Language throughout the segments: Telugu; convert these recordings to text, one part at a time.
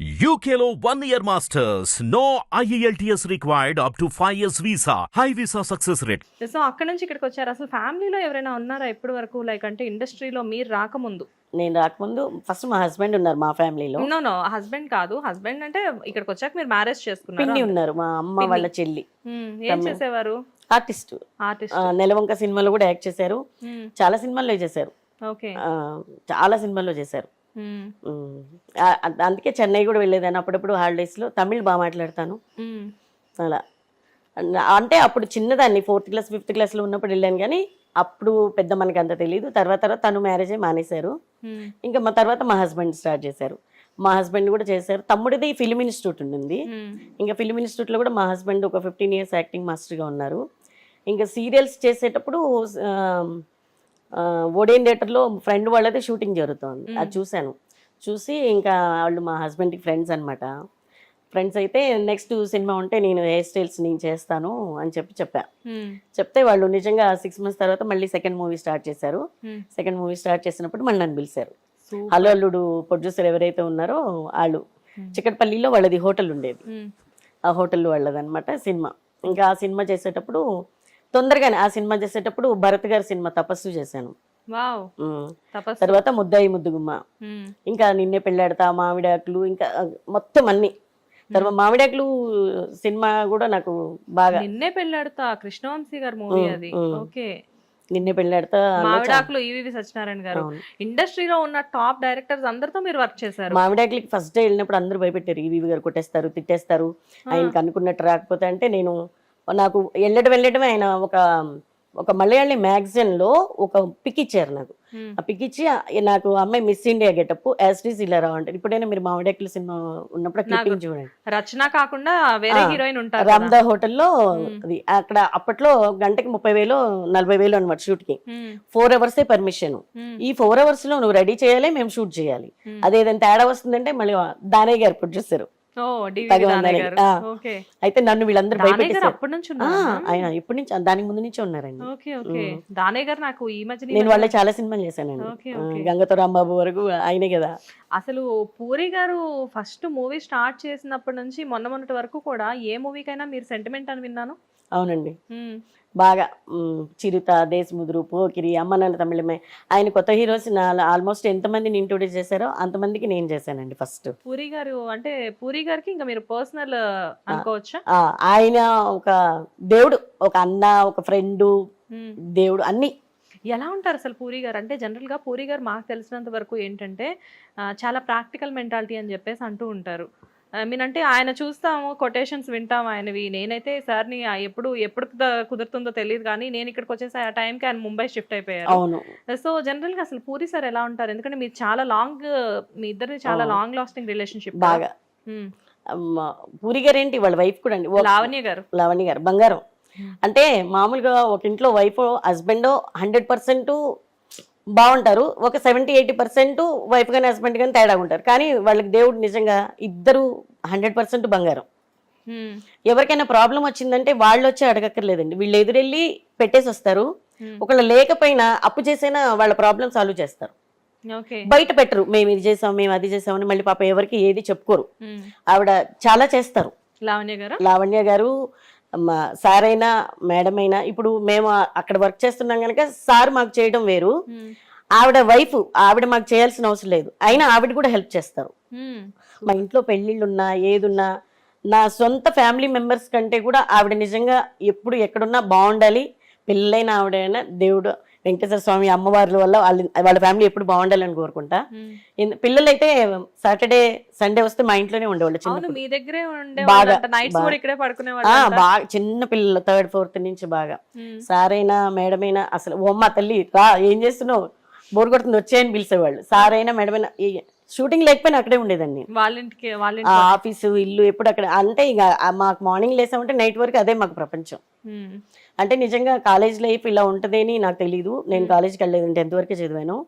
One year masters. No E IELTS required up to 5 years visa. High visa success rate. So అక్కడ నుంచి ఇక్కడికి వచ్చారు. అసలు ఫ్యామిలీలో ఎవరైనా ఉన్నారా ఇప్పటి వరకు? లైక్ అంటే ఇండస్ట్రీలో మీరు రాకముందు? నేను రాకముందు ఫస్ట్ మా హస్బెండ్ ఉన్నారు మా ఫ్యామిలీలో నో నో హస్బెండ్ కాదు. హస్బెండ్ అంటే ఇక్కడికి వచ్చాక మీరు మ్యారేజ్ పిన్ని చేసుకున్నారు ఉన్నారు. మా అమ్మ వాళ్ళ చెల్లి. ఏం చేసేవారు? ఆర్టిస్ట్ ఆర్టిస్ట్ నెలవంక సినిమాలో కూడా యాక్ట్ చేశారు. చాలా సినిమాల్లో చేశారు. ఓకే. చాలా సినిమాల్లో చేశారు. అందుకే చెన్నై కూడా వెళ్ళేదాన్ని. అప్పుడప్పుడు హాలిడేస్లో తమిళ్ బాగా మాట్లాడతాను. అలా. అంటే అప్పుడు చిన్నదాన్ని ఫోర్త్ క్లాస్ ఫిఫ్త్ క్లాస్లో ఉన్నప్పుడు వెళ్ళాను కానీ అప్పుడు పెద్ద మనకి అంత తెలియదు తర్వాత తర్వాత తను మ్యారేజ్ మానేశారు. ఇంకా మా తర్వాత మా హస్బెండ్ స్టార్ట్ చేశారు. మా హస్బెండ్ కూడా చేశారు. తమ్ముడిది ఫిలిం ఇన్స్టిట్యూట్ ఉండింది. ఇంకా ఫిలిం ఇన్స్టిట్యూట్లో కూడా మా హస్బెండ్ ఒక ఫిఫ్టీన్ ఇయర్స్ యాక్టింగ్ మాస్టర్గా ఉన్నారు. ఇంకా సీరియల్స్ చేసేటప్పుడు ఓడియన్ థియేటర్లో ఫ్రెండ్ వాళ్ళది షూటింగ్ జరుగుతోంది. అది చూశాను. చూసి ఇంకా వాళ్ళు మా హస్బెండ్కి ఫ్రెండ్స్ అన్నమాట. ఫ్రెండ్స్ అయితే నెక్స్ట్ సినిమా ఉంటే నేను హెయిర్ స్టైల్స్ నేను చేస్తాను అని చెప్పి చెప్పా. చెప్తే వాళ్ళు నిజంగా సిక్స్ మంత్స్ తర్వాత మళ్ళీ సెకండ్ మూవీ స్టార్ట్ చేశారు. సెకండ్ మూవీ స్టార్ట్ చేసినప్పుడు మళ్ళీ నన్ను పిలిచారు. హలో అల్లుడు ప్రొడ్యూసర్ ఎవరైతే ఉన్నారో వాళ్ళు. చిక్కటపల్లిలో వాళ్ళది హోటల్ ఉండేది. ఆ హోటల్ వాళ్ళదన్నమాట సినిమా. ఇంకా ఆ సినిమా చేసేటప్పుడు తొందరగానే ఆ సినిమా చేసేటప్పుడు భరత్ గారి సినిమా తపస్సు చేశాను. తర్వాత ముద్దాయి ముద్దుగుమ్మ. మ్మ్. ఇంకా నిన్నే పెళ్ళాడతా మామిడాకులు ఇంకా మొత్తం అన్ని. తర్వాత మామిడాకులు సినిమా కూడా నాకు బాగా నిన్నే పెళ్ళాడుతా కృష్ణవంశీ గారి మూవీ అది. ఓకే. నిన్నే పెళ్ళాడతా ఈవి సత్యనారాయణ గారు. ఇండస్ట్రీలో ఉన్న టాప్ డైరెక్టర్స్ అందరితో మీరు వర్క్ చేశారు. మామిడాకులకి ఫస్ట్ డే వెళ్ళినప్పుడు అందరూ భయపెట్టారు. ఈవీ గారు కొట్టేస్తారు తిట్టేస్తారు. ఆయనకి అనుకున్నట్టు రాకపోతే అంటే నేను నాకు వెళ్ళడం వెళ్ళడమే ఆయన ఒక ఒక మలయాళీ magazine లో ఒక పిక్ ఇచ్చారు నాకు. ఆ పిక్ ఇచ్చి నాకు అమ్మాయి మిస్ ఇండియా గెటప్ యాస్టీస్ ఇలా రా అంటారు ఇప్పుడైనా మీరు మామిడాకుల సినిమా ఉన్నప్పుడు క్లిప్పింగ్ చూడండి రచన కాకుండా వేరే హీరోయిన్ ఉంటారు. రామ్దా హోటల్లో అది అక్కడ అప్పట్లో గంటకి ముప్పై వేలు నలభై వేలు అనమాట షూట్కి. ఫోర్ అవర్సే పర్మిషన్. ఈ ఫోర్ అవర్స్లో నువ్వు రెడీ చేయాలి మేము షూట్ చేయాలి. అదేదైనా తేడా వస్తుందంటే మళ్ళీ దానయ్య గారు ప్రొడ్యూసర్ ఓకే. అయితే నన్ను వీళ్ళందరూ ఉన్నారా? ఆయన ఇప్పటి నుంచి దానికి ముందు నుంచి ఉన్నారండి. Okay okay. దానయ్య గారు నాకు ఈ మధ్య నేను వాళ్ళ చాలా సినిమాలు చేశానండి. గంగతో రాంబాబు వరకు ఆయనే కదా. అసలు పూరి గారు ఫస్ట్ మూవీ స్టార్ట్ చేసినప్పటి నుంచి మొన్న మొన్నటి వరకు కూడా ఏ మూవీకైనా మీరు సెంటిమెంట్ అని విన్నాను. అవునండి. బాగా చిరుత దేశముదురు పోకిరి అమ్మ నాన్న తమిళమే. ఆయన కొత్త హీరోస్ ఆల్మోస్ట్ ఎంతమందిని ఇంట్రొడ్యూస్ చేశారో అంతమందికి నేను చేశానండి ఫస్ట్. పూరి గారు అంటే పూరి గారికి ఇంకా మీరు పర్సనల్ అనుకోవచ్చా? ఆయన ఒక దేవుడు ఒక అన్న ఒక ఫ్రెండు. దేవుడు అన్ని. ఎలా ఉంటారు అసలు పూరి గారు? అంటే జనరల్గా పూరి గారు మాకు తెలిసినంత వరకు ఏంటంటే చాలా ప్రాక్టికల్ మెంటాలిటీ అని చెప్పేసి అంటూ ఉంటారు. ఐ మీన్ అంటే ఆయన చూస్తాము కొటేషన్స్ వింటాం ఆయనవి. నేనైతే సార్ని ఎప్పుడు ఎప్పుడు కుద- కుదురుతుందో తెలియదు కానీ నేను ఇక్కడికి వచ్చేసి ఆ టైంకి ఆయన ముంబై షిఫ్ట్ అయిపోయారు. సో జనరల్గా అసలు పూరి సార్ ఎలా ఉంటారు? ఎందుకంటే మీరు చాలా లాంగ్ మీ ఇద్దరిది చాలా. లాంగ్ లాస్టింగ్ రిలేషన్షిప్ బాగా. పూరి గారు ఏంటి? వాళ్ళ వైఫ్ కూడా అండి. లావణ్య గారు. లావణ్య గారు బంగారం. అంటే మామూలుగా ఒక ఇంట్లో వైఫ్ హస్బెండ్ హండ్రెడ్ పర్సెంట్ బాగుంటారు. ఒక సెవెంటీ ఎయిటీ పర్సెంట్ వైఫ్ కానీ హస్బెండ్ కానీ తేడా ఉంటారు. కానీ వాళ్ళకి దేవుడు నిజంగా ఇద్దరు హండ్రెడ్ పర్సెంట్ బంగారం. ఎవరికైనా ప్రాబ్లం వచ్చిందంటే వాళ్ళు వచ్చి అడగక్కర్లేదండి. వీళ్ళు ఎదురెళ్ళి పెట్టేసి వస్తారు. ఒకళ్ళు లేకపోయినా అప్పు చేసైనా వాళ్ళ ప్రాబ్లం సాల్వ్ చేస్తారు. బయట పెట్టరు. మేము ఇది చేసాం మేము అది చేసామని మళ్ళీ పాప ఎవరికి ఏది చెప్పుకోరు. ఆవిడ చాలా చేస్తారు. లావణ్య గారు? లావణ్య గారు సార్ అయినా మేడం అయినా ఇప్పుడు మేము అక్కడ వర్క్ చేస్తున్నాం కనుక సార్ మాకు చేయడం వేరు. ఆవిడ వైఫ్ ఆవిడ మాకు చేయాల్సిన అవసరం లేదు అయినా ఆవిడ కూడా హెల్ప్ చేస్తారు. మా ఇంట్లో పెళ్ళిళ్ళున్నా ఏదున్నా నా సొంత ఫ్యామిలీ మెంబర్స్ కంటే కూడా ఆవిడ నిజంగా ఎప్పుడు ఎక్కడున్నా బాగుండాలి పిల్లలైన ఆవిడైనా దేవుడు వెంకటేశ్వర స్వామి అమ్మవార్ల వల్ల వాళ్ళ వాళ్ళ ఫ్యామిలీ ఎప్పుడు బాగుండాలని కోరుకుంటా. ఇన్- పిల్లలైతే సాటర్డే సండే వస్తే మా ఇంట్లోనే ఉండేవాళ్ళు చిన్న మీ దగ్గరే బాగా, చిన్న పిల్లలు థర్డ్ ఫోర్త్ నుంచి బాగా. సారైనా మేడం అయినా అసలు ఓ అమ్మ తల్లి రా ఏం చేస్తున్నావు? బోర్ కొడుతుంది వచ్చేయని పిలిచేవాళ్ళు. సారైనా మేడం అయినా ఈ షూటింగ్ లేకపోయినా అక్కడే ఇంటికి ఆఫీసు ఇల్లు ఎప్పుడు అక్కడ అంటే ఇక మాకు మార్నింగ్ లేసామంటే నైట్ వరకు అదే మాకు ప్రపంచం. అంటే నిజంగా కాలేజ్ లైఫ్ ఇలా ఉంటుందని నాకు తెలియదు నేను కాలేజ్కి వెళ్ళలేదు. టెన్త్ వరకే చదివాను.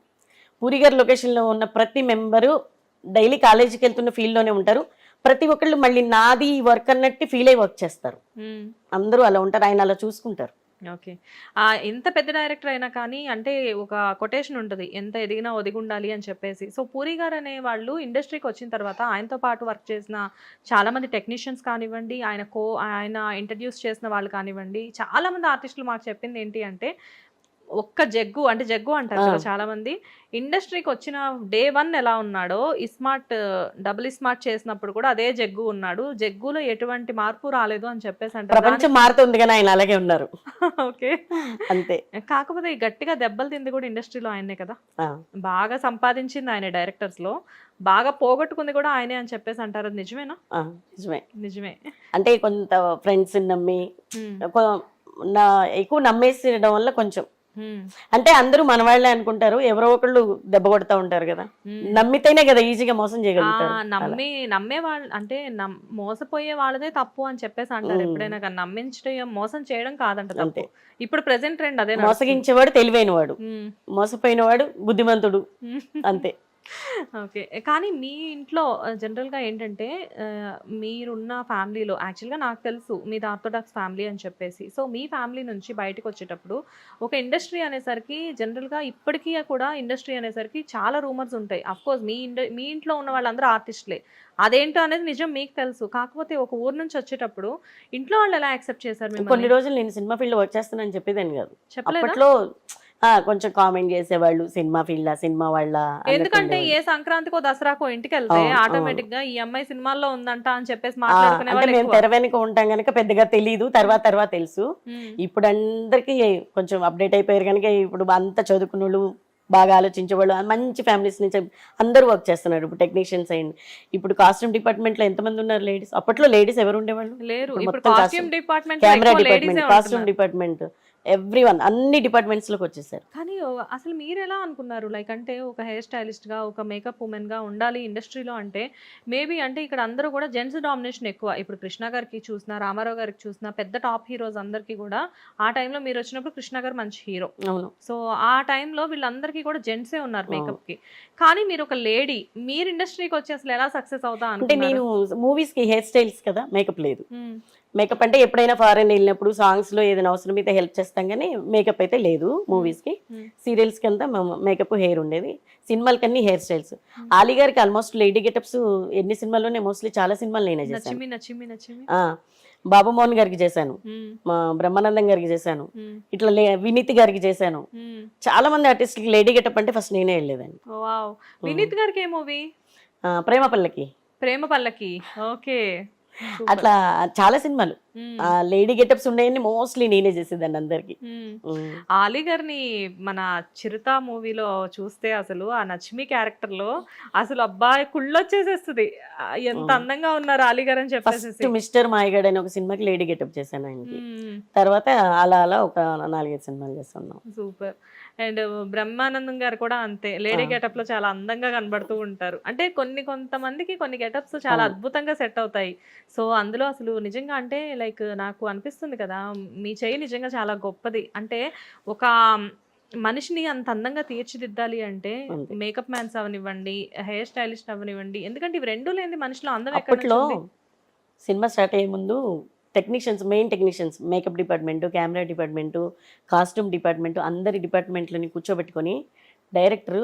పూరి గారి లొకేషన్లో ఉన్న ప్రతి మెంబరు డైలీ కాలేజీకి వెళ్తున్న ఫీల్డ్లోనే ఉంటారు. ప్రతి ఒక్కళ్ళు మళ్ళీ నాది వర్క్ అన్నట్టు ఫీల్ అయ్యి వర్క్ చేస్తారు. మ్మ్. అందరూ అలా ఉంటారు. ఆయన అలా చూసుకుంటారు. ఓకే. ఆ, ఎంత పెద్ద డైరెక్టర్ అయినా కానీ అంటే ఒక కొటేషన్ ఉంటుంది. ఎంత ఎదిగినా ఒదిగుండాలి అని చెప్పేసి. సో పూరి గారు అనే వాళ్ళు ఇండస్ట్రీకి వచ్చిన తర్వాత ఆయనతో పాటు వర్క్ చేసిన చాలామంది టెక్నీషియన్స్ కానివ్వండి ఆయన కో ఆయన ఇంట్రడ్యూస్ చేసిన వాళ్ళు కానివ్వండి చాలామంది ఆర్టిస్టులు మాకు చెప్పింది ఏంటి అంటే ఒక్క జగ్గు అంటే జగ్గు అంటారు కదా. చాలా మంది ఇండస్ట్రీకి వచ్చిన డే వన్ ఎలా ఉన్నాడో ఇస్మార్ట్ డబుల్ ఇస్మార్ట్ చేసినప్పుడు కూడా అదే జగ్గు ఉన్నాడు. జగ్గులో ఎటువంటి మార్పు రాలేదు అని చెప్పేసి అంటారు. ప్రపంచం మారుతుంది కానీ ఆయన అలాగే ఉన్నారు. ఓకే. అంతే. కాకపోతే ఈ గట్టిగా దెబ్బలు తింది కూడా ఇండస్ట్రీలో ఆయనే కదా. బాగా సంపాదించింది ఆయన డైరెక్టర్స్లో బాగా పోగొట్టుకుంది కూడా ఆయనే అని చెప్పేసి అంటారు. అది నిజమేనా? నిజమే. నిజమే. అంటే కొంత ఫ్రెండ్స్ నమ్మి నా ఎక్కువ నమ్మేసేయడం వల్ల కొంచెం అంటే అందరూ మన వాళ్ళే అనుకుంటారు ఎవరో ఒకళ్ళు దెబ్బ కొడతా ఉంటారు కదా. నమ్మితేనే కదా ఈజీగా మోసం ఆ, చేయగలుగుతారు. నమ్మి నమ్మే వాళ్ళు అంటే మోసపోయే వాళ్ళదే తప్పు అని చెప్పేసి అంటారు. ఎప్పుడైనా కానీ. నమ్మించడం మోసం చేయడం కాదంట అంతే. ఇప్పుడు ప్రెసెంట్ ట్రెండ్ అదే మోసగించేవాడు తెలివైనవాడు. మోసపోయినవాడు బుద్ధిమంతుడు. అంతే. ఓకే. కానీ మీ ఇంట్లో జనరల్గా ఏంటంటే మీరున్న ఫ్యామిలీలో యాక్చువల్గా నాకు తెలుసు మీది ఆర్థోడాక్స్ ఫ్యామిలీ అని చెప్పేసి. సో మీ ఫ్యామిలీ నుంచి బయటకు వచ్చేటప్పుడు ఒక ఇండస్ట్రీ అనేసరికి జనరల్గా ఇప్పటికీ కూడా ఇండస్ట్రీ అనేసరికి చాలా రూమర్స్ ఉంటాయి. అఫ్ కోర్స్ మీ ఇండ మీ ఇంట్లో ఉన్న వాళ్ళందరూ ఆర్టిస్టులే. అదేంటో అనేది నిజం మీకు తెలుసు. కాకపోతే ఒక ఊరు నుంచి వచ్చేటప్పుడు ఇంట్లో వాళ్ళు ఎలా యాక్సెప్ట్ చేశారు కొన్ని మిమ్మల్ని? రోజులు నేను సినిమా ఫీల్డ్ వర్క్ చేస్తానని చెప్పేదాన్ని కాదు. చెప్పలేదా? అప్పట్లో కొంచెం కామెంట్ చేసేవాళ్ళు సినిమా ఫీల్డ్ సినిమా వాళ్ళ ఎందుకంటే. ఏ సంక్రాంతికో దసరాకో ఇంటికి వెళ్తే ఆటోమేటిక్గా ఈ అమ్మాయి సినిమాల్లో ఉందంట అని చెప్పేసి మాట్లాడుకునే మేము. తెర వెనుక ఉంటాం కనుక పెద్దగా తెలియదు తర్వాత తర్వాత తెలుసు. ఇప్పుడు అందరికి కొంచెం అప్డేట్ అయిపోయారు కనుక ఇప్పుడు అంత చదువుకున్న వాళ్ళు బాగా ఆలోచించే వాళ్ళు మంచి ఫ్యామిలీస్ నుంచి అందరూ వర్క్ చేస్తున్నారు. ఇప్పుడు టెక్నీషియన్స్ అయింది ఇప్పుడు కాస్ట్యూమ్ డిపార్ట్మెంట్లో ఎంతమంది ఉన్నారు లేడీస్ అప్పట్లో లేడీస్ ఎవరు ఉండేవాళ్ళు? Camera department costume department every one అన్ని డిపార్ట్మెంట్స్లోకి వచ్చేసారు. కానీ అసలు మీరు ఎలా అనుకున్నారు? లైక్ అంటే ఒక హెయిర్ స్టైలిస్ట్గా ఒక మేకప్ ఉమెన్గా ఉండాలి ఇండస్ట్రీలో అంటే మేబీ అంటే ఇక్కడ అందరూ కూడా జెంట్స్ డామినేషన్ ఎక్కువ. ఇప్పుడు కృష్ణ గారికి చూసినా రామారావు గారికి చూసినా పెద్ద టాప్ హీరోస్ అందరికీ కూడా ఆ టైంలో మీరు వచ్చినప్పుడు కృష్ణ గారు మంచి హీరో. అవును. సో ఆ టైంలో వీళ్ళందరికీ కూడా జెంట్సే ఉన్నారు. మేకప్కి కానీ మీరు ఒక లేడీ మీరు ఇండస్ట్రీకి వచ్చి అసలు ఎలా సక్సెస్ అవుతా అంటే నేను అనుకున్నారు? మూవీస్కి హెయిర్ స్టైల్స్ కదా మేకప్ లేదు. మేకప్ అంటే ఎప్పుడైనా ఫారెన్ వెళ్ళినప్పుడు సాంగ్స్లో ఏదైనా అవసరం అయితే హెల్ప్ చేస్తాం కానీ మేకప్ అయితే లేదు మూవీస్కి. Hmm. సీరియల్స్కి అంతా మేకప్ హెయిర్ ఉండేది. సినిమాలకన్నీ హెయిర్ స్టైల్స్ ఆలీ గారికి ఆల్మోస్ట్ లేడీ గెటప్స్ ఎన్ని సినిమాల్లోనే మోస్ట్లీ చాలా సినిమాలు నేనే చేశాను బాబు మోహన్ గారికి చేశాను. ఉమ్, మా బ్రహ్మానందం గారికి చేశాను. ఇట్లా వినీత్ గారికి చేశాను. చాలా మంది ఆర్టిస్ట్కి లేడీ గెటప్ అంటే ఫస్ట్ నేనే వెళ్ళేదాన్ని. వావ్ వినీత్ గారికి ఏ మూవీ ప్రేమ పల్లకి ప్రేమ పల్లకి ఓకే అట్లా చాలా సినిమాలు. లేడీ గెటప్స్ ఉన్నాయని మోస్ట్లీ నేనే చేసేదాన్ని అందరికి. ఆలీ గారిని మన చిరుత మూవీలో చూస్తే అసలు ఆ నచ్మి క్యారెక్టర్లో అసలు అబ్బాయి కుళ్ళొచ్చేసేస్తుంది. ఎంత. అందంగా ఉన్నారు ఆలీ గారు అని చెప్పేసి మిస్టర్ మాయగాడ్ అని ఒక సినిమాకి లేడీ గెటప్ చేశాను ఆయనకి. తర్వాత అలా అలా ఒక నాలుగైదు సినిమాలు చేస్తున్నాం. సూపర్. అండ్ బ్రహ్మానందం గారు కూడా అంతే లేడీ. గెటప్లో చాలా అందంగా కనబడుతూ ఉంటారు అంటే కొన్ని కొంతమందికి కొన్ని గెటప్స్ చాలా. అద్భుతంగా సెట్ అవుతాయి సో అందులో అసలు నిజంగా అంటే లైక్ నాకు అనిపిస్తుంది కదా మీ చేయి నిజంగా చాలా గొప్పది అంటే ఒక మనిషిని అంత అందంగా తీర్చిదిద్దాలి అంటే. మేకప్ మ్యాన్స్ అవనివ్వండి హెయిర్ స్టైలిస్ట్ అవనివ్వండి ఎందుకంటే ఇవి రెండు లేని మనిషిలో అందం ఎక్కడ? సినిమా స్టార్ట్ అయ్యే ముందు technicians main technicians makeup department camera department costume department అందరి డిపార్ట్మెంట్లని కూర్చోబెట్టుకొని డైరెక్టర్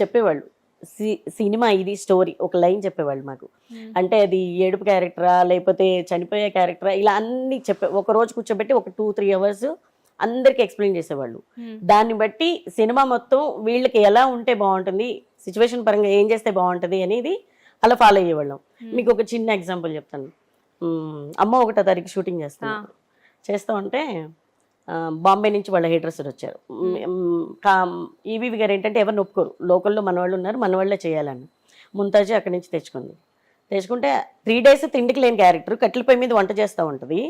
చెప్పేవాళ్ళు సి సినిమా ఇది స్టోరీ ఒక లైన్ చెప్పేవాళ్ళు మాకు. అంటే అది ఏడుపు క్యారెక్టరా లేకపోతే చనిపోయే క్యారెక్టరా ఇలా అన్ని చెప్పే ఒక రోజు కూర్చోబెట్టి ఒక టూ త్రీ అవర్స్ అందరికి ఎక్స్ప్లెయిన్ చేసేవాళ్ళు. దాన్ని బట్టి సినిమా మొత్తం వీళ్ళకి ఎలా ఉంటే బాగుంటుంది సిచ్యువేషన్ పరంగా ఏం చేస్తే బాగుంటుంది అనేది అలా ఫాలో అయ్యేవాళ్ళం. మీకు ఒక చిన్న ఎగ్జాంపుల్ చెప్తాను అమ్మ ఒకటో తారీఖు షూటింగ్ చేస్తాను ఆ. చేస్తూ ఉంటే బాంబే నుంచి వాళ్ళ హీటర్స్ వచ్చారు. ఈవీవి గారు ఏంటంటే ఎవరిని ఒప్పుకోరు. లోకల్లో మన వాళ్ళు ఉన్నారు మన వాళ్ళే చేయాలని. ముంతాజీ అక్కడి నుంచి తెచ్చుకుంది. తెచ్చుకుంటే త్రీ డేస్ తిండికి లేని క్యారెక్టర్ కట్టెల పొయ్యి మీద వంట చేస్తూ ఉంటుంది.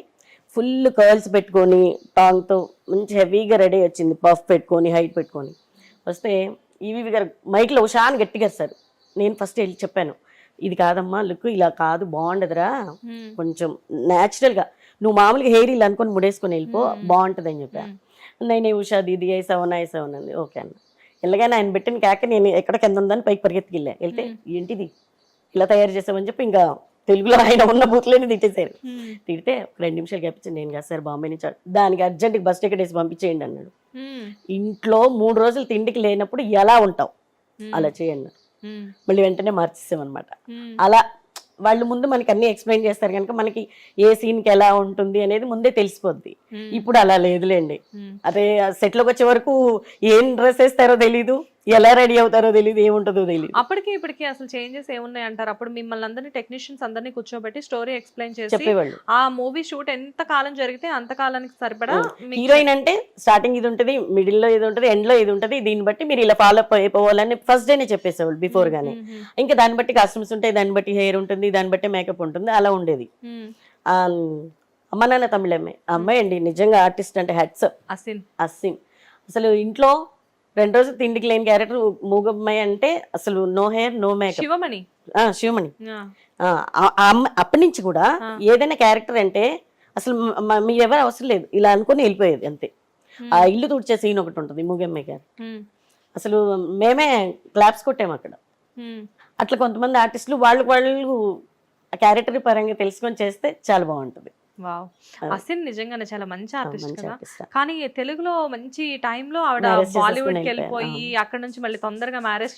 ఫుల్ కర్ల్స్ పెట్టుకొని టాంగ్తో మంచి హెవీగా రెడీ వచ్చింది. పఫ్ పెట్టుకొని హైట్ పెట్టుకొని. వస్తే ఈవీవి గారు మైక్లో ఉషాన్ గట్టిగా సార్ నేను ఫస్ట్ వెళ్ళి చెప్పాను. ఇది కాదమ్మా లుక్ ఇలా కాదు బాగుండదురా. కొంచెం న్యాచురల్గా నువ్వు మామూలుగా హెయిర్ ఇలా అనుకొని ముడేసుకొని వెళ్ళిపో. బాగుంటుంది అని చెప్పా. నేను ఉషా దీది వేసావనా వేసావనా అంది ఓకే అన్న ఎలాగైనా ఆయన పెట్టిన కేక నేను ఎక్కడ కింద ఉందని పైకి పరిగెత్తికి వెళ్ళా వెళ్తే. ఏంటిది ఇలా తయారు చేసామని చెప్పి ఇంకా తెలుగులో ఆయన ఉన్న బూత్లోనే తిట్టేశారు. తిడితే ఒక రెండు నిమిషాలు గప్పించి నేను కాదు సార్ బాంబే నుంచి దానికి అర్జెంట్కి బస్ టికెట్ వేసి పంపించేయండి అన్నాడు. ఇంట్లో మూడు రోజులు తిండికి లేనప్పుడు ఎలా ఉంటావు. అలా చేయండి. మళ్ళీ వెంటనే మార్చేసామన్నమాట మ్మ్. అలా వాళ్ళు ముందు మనకి అన్ని ఎక్స్ప్లెయిన్ చేస్తారు కనుక మనకి ఏ సీన్కి ఎలా ఉంటుంది అనేది ముందే తెలిసిపోద్ది మ్మ్. ఇప్పుడు అలా లేదులేండి. అదే సెట్లోకి వచ్చే వరకు ఏం డ్రెస్ వేస్తారో తెలీదు ఎలా రెడీ అవుతారో తెలీదు ఏముంటుందో తెలీదు. అప్పటికి ఇప్పటికి అసలు చేంజెస్ ఏమున్నాయి అంటారు? అప్పుడు మిమ్మల్ని అందరినీ టెక్నీషియన్స్ అందరినీ కూర్చోబెట్టి స్టోరీ ఎక్స్ప్లెయిన్ చేసి చెప్పేవాళ్ళు. ఆ మూవీ షూట్ ఎంత కాలం జరిగితే అంత కాలానికి సరిపడా మీకు- హీరోయిన్ అంటే స్టార్టింగ్ ఇది ఉంటుంది మిడిల్లో ఇది ఉంటుంది ఎండ్లో ఇది ఉంటుంది దీన్ని బట్టి మీరు ఇలా ఫాలో అప్ అయిపోవాలని ఫస్ట్ డేనే చెప్పేసేవాళ్ళు బిఫోర్ గానే. మ్మ్. ఇంకా దాన్ని బట్టి కాస్ట్యూమ్స్ ఉంటాయి దాన్ని బట్టి హెయిర్ ఉంటుంది దాన్ని బట్టి మేకప్ ఉంటుంది అలా ఉండేది. మ్మ్. ఆ, అమ్మ నాన్న తమిళ అమ్మాయి ఆ అమ్మాయి అండి నిజంగా ఆర్టిస్ట్ అంటే హెడ్స్ అసిన్. అస్సిన్ అసలు ఇంట్లో రెండు రోజులు తిండికి లేని క్యారెక్టర్ మూగమ్మాయి అంటే అసలు no hair no makeup Shivamani. Shivamani. అప్పటి నుంచి కూడా. ఏదైనా క్యారెక్టర్ అంటే అసలు మ- ఎవరు అవసరం లేదు. ఇలా అనుకుని వెళ్ళిపోయేది అంతే. ఆ ఇల్లు తుడిచే సీన్ ఒకటి ఉంటుంది మూగమ్మాయి గారు. అసలు మేమే క్లాప్స్ కొట్టాము అక్కడ. అట్లా కొంతమంది ఆర్టిస్టులు వాళ్ళు వాళ్ళు క్యారెక్టర్ పరంగా తెలుసుకొని చేస్తే చాలా బాగుంటుంది. వావ్. అసిన్ నిజంగానే చాలా మంచి ఆర్టిస్ట్ కదా. కానీ తెలుగులో మంచి టైంలో ఆవిడ బాలీవుడ్కి. వెళ్ళిపోయి అక్కడ నుంచి మళ్ళీ తొందరగా మ్యారేజ్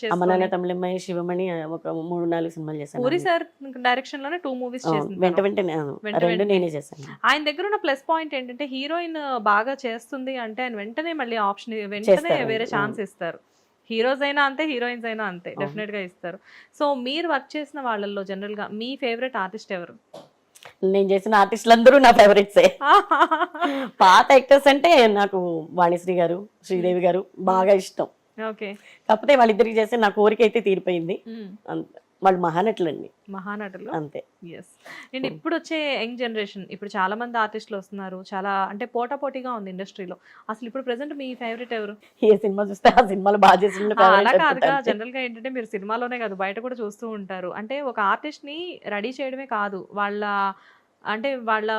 తమిళమ్మాయి శివమణి ఒక మూడు నాలుగు సినిమాలు చేశాను పూరి సార్ డైరెక్షన్లోనే టూ మూవీస్ చేసింది వెంట. వెంటనే రెండు. నేనే చేశాను ఆయన దగ్గర ఉన్న ప్లస్ పాయింట్ ఏంటంటే హీరోయిన్ బాగా చేస్తుంది అంటే ఆయన వెంటనే మళ్ళీ ఆప్షన్ వెంటనే. వేరే ఛాన్స్ ఇస్తారు హీరోస్ అయినా అంతే హీరోయిన్స్ అయినా అంతే. డెఫినెట్గా ఇస్తారు సో మీరు వర్క్ చేసిన వాళ్ళల్లో జనరల్గా మీ ఫేవరెట్ ఆర్టిస్ట్ ఎవరు నేను చేసిన ఆర్టిస్టులు అందరూ నా ఫేవరెట్సే పాత యాక్టర్స్ అంటే నాకు వాణిశ్రీ గారు శ్రీదేవి గారు బాగా ఇష్టం. ఓకే. కాకపోతే వాళ్ళిద్దరికి చేస్తే నా కోరిక అయితే తీరిపోయింది. అంతే. వాళ్ళు మహానటులండి. మహానటులు? అంతే. ఎస్ అండ్ ఇప్పుడు వచ్చే యంగ్ జనరేషన్ ఇప్పుడు చాలా మంది ఆర్టిస్టులు వస్తున్నారు చాలా అంటే పోటా పోటీగా ఉంది ఇండస్ట్రీలో. అసలు ఇప్పుడు ప్రెసెంట్ మీ ఫేవరెట్ ఎవరు? ఏ సినిమా చూస్తే ఆ సినిమాలో బాగా చేసిన అలా కాదుగా. జనరల్గా ఏంటంటే మీరు సినిమాలోనే కాదు బయట కూడా చూస్తూ ఉంటారు. అంటే ఒక ఆర్టిస్ట్ని రెడీ చేయడమే కాదు. వాళ్ళ అంటే వాళ్ళ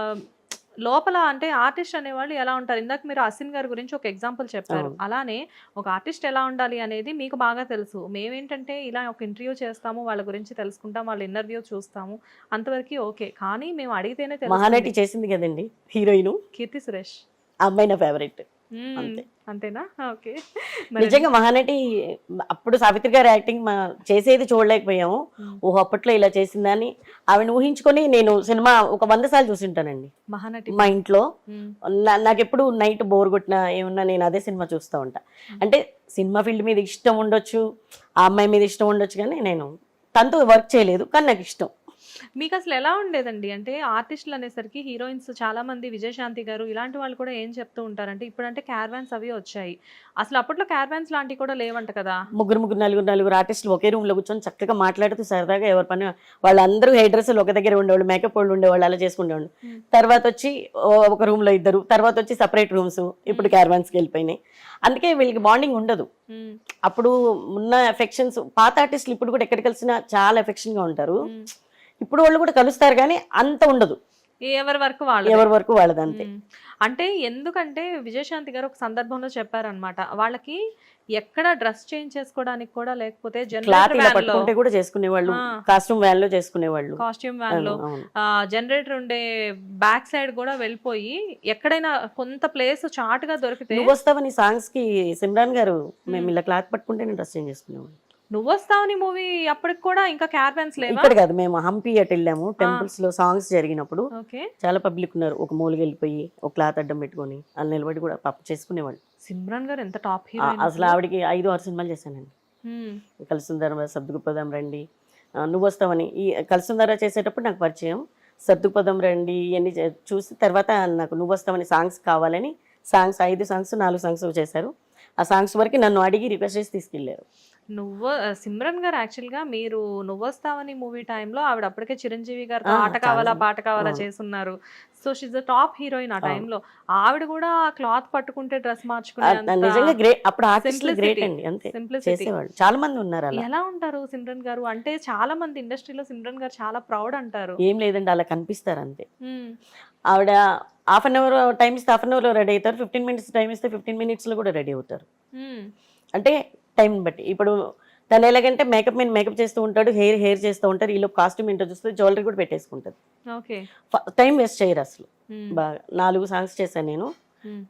లోపల అంటే ఆర్టిస్ట్ అనేవాళ్ళు ఎలా ఉంటారు? ఇందాక మీరు అసిన్ గారి గురించి ఒక ఎగ్జాంపుల్ చెప్పారు. అలానే ఒక ఆర్టిస్ట్ ఎలా ఉండాలి అనేది మీకు బాగా తెలుసు. మేమేంటంటే ఇలా ఒక ఇంటర్వ్యూ చేస్తాము వాళ్ళ గురించి తెలుసుకుంటాం వాళ్ళ ఇంటర్వ్యూ చూస్తాము అంతవరకు ఓకే. కానీ మేము అడిగితేనే మహానటి తెలుస్తుంది. చేసింది కదండి హీరోయిన్? కీర్తి సురేష్. అమ్మాయి నా ఫేవరెట్. అంతే. అంతేనా? ఓకే. నిజంగా మహానటి అప్పుడు సావిత్రి గారి యాక్టింగ్ మా చేసేది చూడలేకపోయాము. ఓహో అప్పట్లో ఇలా చేసిందని ఆవిడ ఊహించుకొని నేను సినిమా ఒక వంద సార్లు చూసింటానండి. మహానటి మా ఇంట్లో. నాకు ఎప్పుడు నైట్ బోర్ కొట్టినా ఏమన్నా నేను అదే సినిమా చూస్తూ ఉంటా. అంటే సినిమా ఫీల్డ్ మీద ఇష్టం ఉండొచ్చు ఆ అమ్మాయి మీద ఇష్టం ఉండొచ్చు కానీ నేను తనతో వర్క్ చేయలేదు కానీ నాకు ఇష్టం. మీకు అసలు ఎలా ఉండేదండి? అంటే ఆర్టిస్టులు అనేసరికి హీరోయిన్స్ చాలా మంది విజయశాంతి గారు ఇలాంటి వాళ్ళు కూడా ఏం చెప్తూ ఉంటారంటే ఇప్పుడు అంటే క్యారవాన్స్ అవి వచ్చాయి. అసలు అప్పట్లో క్యారవాన్స్ లాంటివి కూడా లేవంట కదా? ముగ్గురు ముగ్గురు నలుగురు నలుగురు ఆర్టిస్టులు ఒకే రూమ్లో కూర్చొని చక్కగా మాట్లాడుతూ సరదాగా ఎవరి పని వాళ్ళందరూ హెయిర్ డ్రెస్సులు ఒక దగ్గర ఉండేవాళ్ళు మేకప్ వాళ్ళు ఉండేవాళ్ళు అలా చేసుకునేవాళ్ళు. తర్వాత వచ్చి ఒక రూమ్లో ఇద్దరు తర్వాత వచ్చి సపరేట్ రూమ్స్ ఇప్పుడు క్యారవాన్స్కి వెళ్ళిపోయినాయి. అందుకే వీళ్ళకి బాండింగ్ ఉండదు. అప్పుడు ఉన్న ఎఫెక్షన్స్ పాత ఆర్టిస్టులు ఇప్పుడు కూడా ఎక్కడ కలిసినా చాలా ఎఫెక్షన్గా ఉంటారు. ఇప్పుడు వాళ్ళు కూడా కలుస్తారు కానీ అంత ఉండదు. ఎవరి వరకు వాళ్ళు ఎవరి వరకు వాళ్ళది అంతే. అంటే ఎందుకంటే విజయశాంతి గారు ఒక సందర్భంలో చెప్పారనమాట వాళ్ళకి ఎక్కడ డ్రెస్ చేంజ్ చేసుకోవడానికి కూడా లేకపోతే జనరేటర్ కూడా చేసుకునేవాళ్ళు. కాస్ట్యూమ్ వ్యాన్లో చేసుకునేవాళ్ళు. కాస్ట్యూమ్ వ్యాన్లో. జనరేటర్ ఉండే బ్యాక్ సైడ్ కూడా వెళ్ళిపోయి ఎక్కడైనా కొంత ప్లేస్ చాటుగా దొరికితే నువ్వు వస్తావని సాంగ్స్కి సిమ్రాన్ గారు మేము. ఇలా క్లాత్ పట్టుకుంటే డ్రెస్ చేంజ్ చేసుకునేవాళ్ళు. నువ్వు వస్తావని మూవీ అప్పటికి కూడా ఇంకా క్యారవాన్స్ లేవా? ఇక్కడ కాదు మేము హంపి అటు వెళ్ళాము. టెంపుల్స్లో సాంగ్స్ జరిగినప్పుడు చాలా పబ్లిక్ ఉన్నారు. ఒక మూలకి వెళ్ళిపోయి ఒక క్లాత్ అడ్డం పెట్టుకొని వాళ్ళు నిలబడి కూడా పాప చేసుకునేవాళ్ళు. సిమ్రాన్ గారు ఎంత టాప్ హీరో అసలు ఆవిడకి ఐదు ఆరు సినిమాలు చేశానండి కలుసుందర సర్దుకుపదం రండి. నువ్వు వస్తావని ఈ కలుసుందర చేసేటప్పుడు నాకు పరిచయం. సర్దుకుపదం రండి ఇవన్నీ చూసి తర్వాత నాకు నువ్వు వస్తావని సాంగ్స్ కావాలని సాంగ్స్ ఐదు సాంగ్స్ నాలుగు సాంగ్స్ చేశారు. ఆ సాంగ్స్ వరకు నన్ను అడిగి రిక్వెస్ట్ చేసి తీసుకెళ్ళారు. నువ్వు సిమ్రన్ గారు యాక్చువల్గా మీరు నువ్వు వస్తావని మూవీ టైంలో ఆవిడ అప్పటికే చిరంజీవి గారితో ఆ, ఆట కావాలా. పాట కావాలా. చేస్తున్నారు. సో షీజ్ టాప్ హీరోయిన్ ఆ. టైంలో. ఆవిడ కూడా క్లాత్ పట్టుకుంటే డ్రెస్ చేసేవాళ్ళు. చాలా మంది ఉన్నారు ఎలా ఉంటారు సిమ్రన్ గారు? అంటే చాలా మంది ఇండస్ట్రీలో సిమ్రన్ గారు చాలా ప్రౌడ్ అంటారు. ఏం లేదండి అలా కనిపిస్తారు అంతే. ఆవిడ హాఫ్ అన్ అవర్ టైం ఇస్తే హాఫ్ అన్ అవర్లో రెడీ అవుతారు ఫిఫ్టీన్ మినిట్స్ టైం ఇస్తే ఫిఫ్టీన్ మినిట్స్లో కూడా రెడీ అవుతారు. అంటే టైం బట్టి. ఇప్పుడు తను ఎలాగంటే మేకప్ మీద మేకప్ చేస్తూ ఉంటాడు హెయిర్ హెయిర్ చేస్తూ ఉంటారు ఈలో కాస్ట్యూమ్ ఇంటో చూస్తే జ్యువెలరీ కూడా పెట్టేసుకుంటుంది. ఓకే. టైం వేస్ట్ చేయరు అసలు. బాగా నాలుగు సాంగ్స్ చేశాను నేను.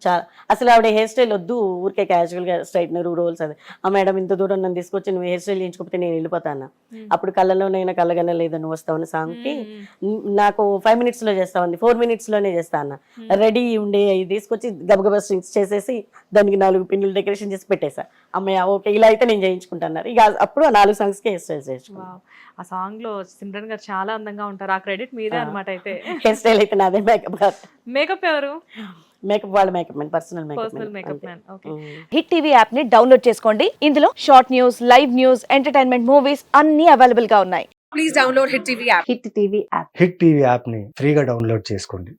చాలా. అసలు ఆవిడ హెయిర్ స్టైల్ వద్దు ఊరికే క్యాజువల్గా స్ట్రైట్నర్ రోల్స్ అది. ఆ మేడం ఇంత దూరం నన్ను తీసుకొచ్చి నువ్వు హెయిర్ స్టైల్ చేయించుకోకపోతే నేను వెళ్ళిపోతాను అప్పుడు కళ్ళలోనైనా కళ్ళగానే లేదు నువ్వు వస్తావు సాంగ్కి నాకు ఫైవ్ మినిట్స్లో చేస్తా ఉంది ఫోర్ మినిట్స్లోనే చేస్తా అన్న. రెడీ ఉండే అవి తీసుకొచ్చి గబగబా స్ట్రింగ్స్ చేసేసి దానికి నాలుగు పిన్నులు డెకరేషన్ చేసి పెట్టేసా. అమ్మయ్య ఓకే ఇలా అయితే నేను చేయించుకుంటాను ఇక అప్పుడు ఆ నాలుగు సాంగ్స్కి హెయిర్ స్టైల్ చేయించుకున్నాను ఆ సాంగ్లో సిమ్రన్ గారు చాలా అందంగా ఉంటారు. ఆ క్రెడిట్ మీదే ఆ. అన్నమాట అయితే. హెయిర్ స్టైల్ అయితే నాదే మేకప్ మేకప్ ఎవరు? మేకప్ వాళ్ళ makeup man personal personal makeup makeup man okay. Hit TV యాప్ని డౌన్లోడ్ చేసుకోండి. ఇందులో short news live news entertainment movies అన్ని అవైలబుల్గా ఉన్నాయి. please download Hit TV app. Hit TV app. Hit TV యాప్ని ఫ్రీగా డౌన్లోడ్ చేసుకోండి.